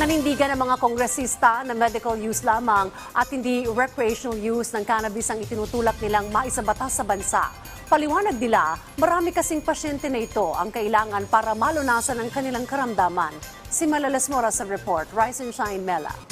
Nanindigan ng mga kongresista na medical use lamang at hindi recreational use ng cannabis ang itinutulak nilang maisabatas sa bansa. Paliwanag nila, marami kasing pasyente na ito ang kailangan para malunasan ang kanilang karamdaman. Si Malalas Mora sa report, Rise and Shine Mela.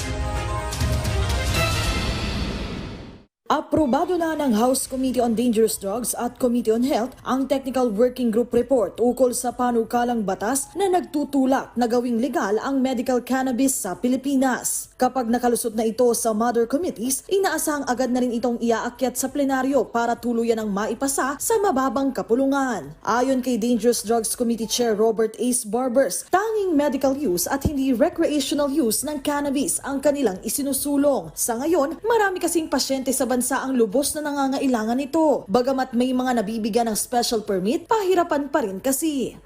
Aprobado na ng House Committee on Dangerous Drugs at Committee on Health ang Technical Working Group Report ukol sa panukalang batas na nagtutulak na gawing legal ang medical cannabis sa Pilipinas. Kapag nakalusot na ito sa mother committees, inaasahang agad na rin itong iaakyat sa plenaryo para tuluyan ang maipasa sa mababang kapulungan. Ayon kay Dangerous Drugs Committee Chair Robert Ace Barbers, tanging medical use at hindi recreational use ng cannabis ang kanilang isinusulong. Sa ngayon, marami kasing pasyente sa ang lubos na nangangailangan nito. Bagamat may mga nabibigyan ng special permit, pahirapan pa rin kasi.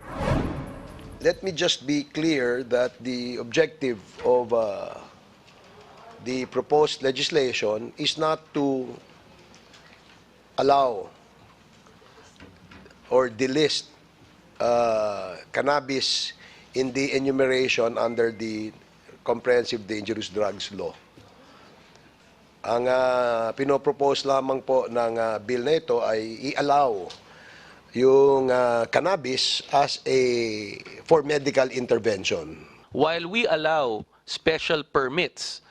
Let me just be clear that the objective of uh, the proposed legislation is not to allow or delist uh, cannabis in the enumeration under the Comprehensive Dangerous Drugs Law. Ang uh, pinopropose lamang po ng uh, bill na ito ay i-allow yung uh, cannabis as a for medical intervention. while we allow special permits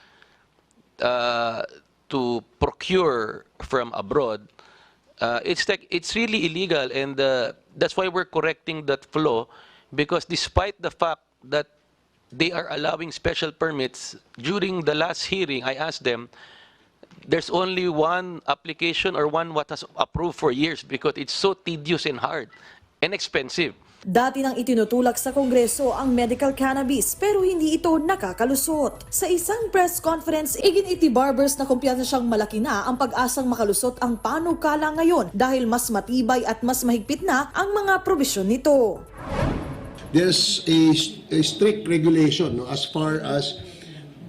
uh, to procure from abroad, uh, it's like it's really illegal, and uh, that's why we're correcting that flaw, because despite the fact that they are allowing special permits during the last hearing, I asked them. There's only one application or one what has approved for years because it's so tedious and hard and expensive. Dati nang itinutulak sa Kongreso ang medical cannabis pero hindi ito nakakalusot. Sa isang press conference, iginiti Barbers na kumpiyansa siyang malaki na ang pag-asang makalusot ang panukala ngayon dahil mas matibay at mas mahigpit na ang mga probisyon nito. there's a, a strict regulation no, as far as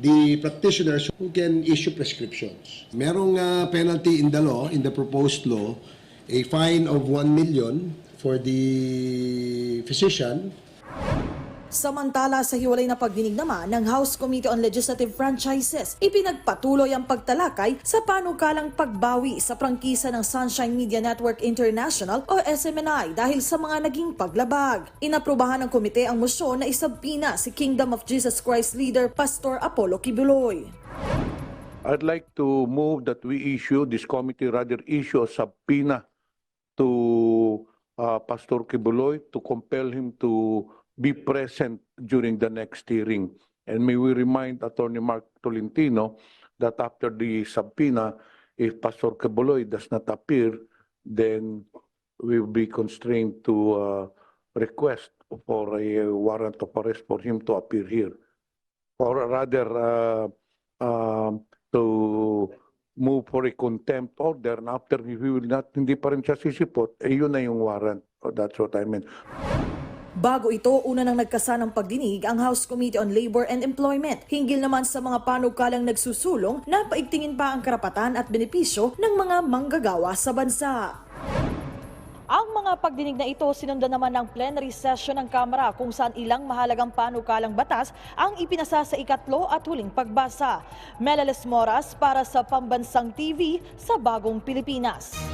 the practitioners who can issue prescriptions. Merong uh, penalty in the law, in the proposed law, a fine of 1 million for the physician Samantala sa hiwalay na pagdinig naman ng House Committee on Legislative Franchises, ipinagpatuloy ang pagtalakay sa panukalang pagbawi sa prangkisa ng Sunshine Media Network International o SMNI dahil sa mga naging paglabag. Inaprubahan ng komite ang motion na isabpina si Kingdom of Jesus Christ leader Pastor Apollo Kibuloy. I'd like to move that we issue, this committee rather issue a subpoena to uh, Pastor Kibuloy to compel him to be present during the next hearing. And may we remind Attorney Mark Tolentino that after the subpoena, if Pastor Kibuloy does not appear, then we will be constrained to uh, request for a warrant of arrest for him to appear here. Or rather, uh, um, to move for a contempt order and after he will not, hindi pa rin siya sisipot, eh yun na yung warrant. That's what I meant. Bago ito, una nang nagkasanang pagdinig ang House Committee on Labor and Employment. Hinggil naman sa mga panukalang nagsusulong na paigtingin pa ang karapatan at benepisyo ng mga manggagawa sa bansa. Ang mga pagdinig na ito sinundan naman ng plenary session ng Kamara kung saan ilang mahalagang panukalang batas ang ipinasa sa ikatlo at huling pagbasa. Melales Moras para sa Pambansang TV sa Bagong Pilipinas.